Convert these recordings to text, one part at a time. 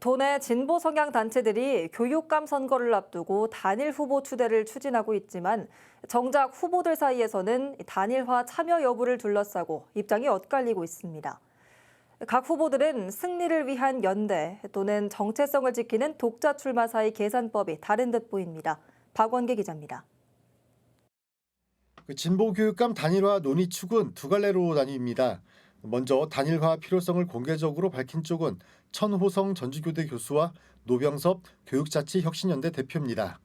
도내 진보 성향 단체들이 교육감 선거를 앞두고 단일 후보 추대를 추진하고 있지만 정작 후보들 사이에서는 단일화 참여 여부를 둘러싸고 입장이 엇갈리고 있습니다. 각 후보들은 승리를 위한 연대 또는 정체성을 지키는 독자 출마 사이 계산법이 다른 듯 보입니다. 박원계 기자입니다. 그 진보 교육감 단일화 논의 축은 두 갈래로 나뉩니다. 먼저 단일화 필요성을 공개적으로 밝힌 쪽은 천호성 전주교대 교수와 노병섭 교육자치혁신연대 대표입니다.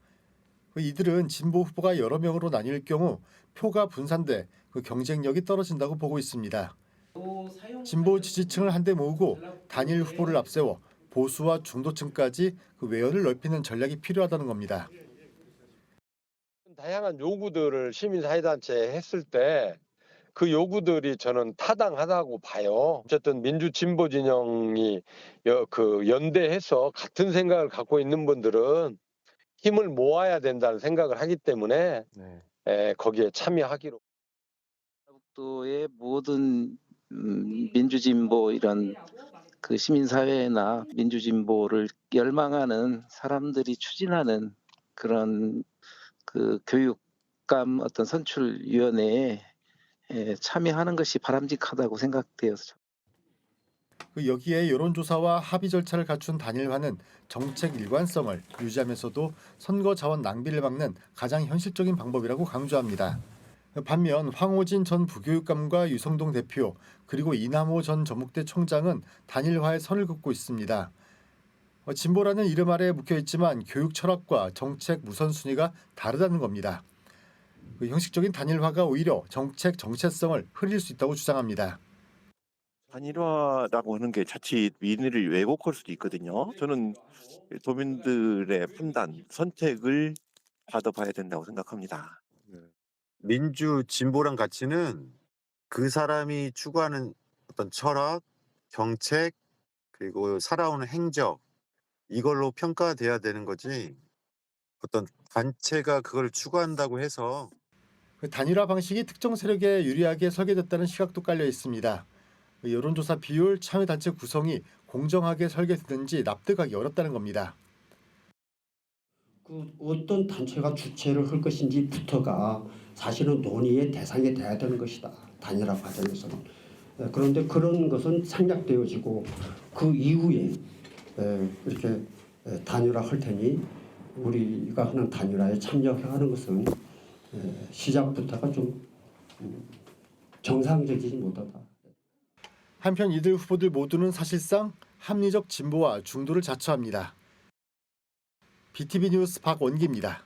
그 이들은 진보 후보가 여러 명으로 나뉠 경우 표가 분산돼 그 경쟁력이 떨어진다고 보고 있습니다. 진보 지지층을 한데 모으고 단일 후보를 앞세워 보수와 중도층까지 그 외연을 넓히는 전략이 필요하다는 겁니다. 다양한 요구들을 시민사회단체에 했을 때 그 요구들이 저는 타당하다고 봐요. 어쨌든 민주 진보 진영이 여- 그 연대해서 같은 생각을 갖고 있는 분들은 힘을 모아야 된다는 생각을 하기 때문에 에, 거기에 참여하기로. 전라북도의 모든 음, 민주진보 이런 그 시민사회나 민주진보를 열망하는 사람들이 추진하는 그런 그 교육감 어떤 선출위원회에 에, 참여하는 것이 바람직하다고 생각되어서 그 여기에 여론조사와 합의 절차를 갖춘 단일화는 정책 일관성을 유지하면서도 선거 자원 낭비를 막는 가장 현실적인 방법이라고 강조합니다. 반면 황호진 전 부교육감과 유성동 대표 그리고 이남호 전 전북대 총장은 단일화에 선을 긋고 있습니다. 어, 진보라는 이름 아래에 묵혀 있지만 교육 철학과 정책 우선순위가 다르다는 겁니다. 그 형식적인 단일화가 오히려 정책 정체성을 흐릴 수 있다고 주장합니다. 단일화라고 하는 게 자칫 민의를 왜곡할 수도 있거든요. 저는 도민들의 판단, 선택을 받아봐야 된다고 생각합니다. 민주 진보란 가치는 그 사람이 추구하는 어떤 철학, 정책, 그리고 살아오는 행적 이걸로 평가돼야 되는 거지. 어떤 단체가 그걸 추구한다고 해서 그 단일화 방식이 특정 세력에 유리하게 설계됐다는 시각도 깔려 있습니다. 그 여론조사 비율, 참여단체 구성이 공정하게 설계됐는지 납득하기 어렵다는 겁니다. 그 어떤 단체가 주최를 할 것인지부터가 사실은 논의의 대상이 돼야 되는 것이다. 단일화 과정에서는. 에, 그런데 그런 것은 생략되어지고 그 이후에 에, 이렇게 에, 단일화 할 테니 우리가 하는 단일화에 참여하는 것은 에, 시작부터가 좀 음, 정상적이지 못하다. 한편 이들 후보들 모두는 사실상 합리적 진보와 중도를 자처합니다. BTV 뉴스 박원기입니다.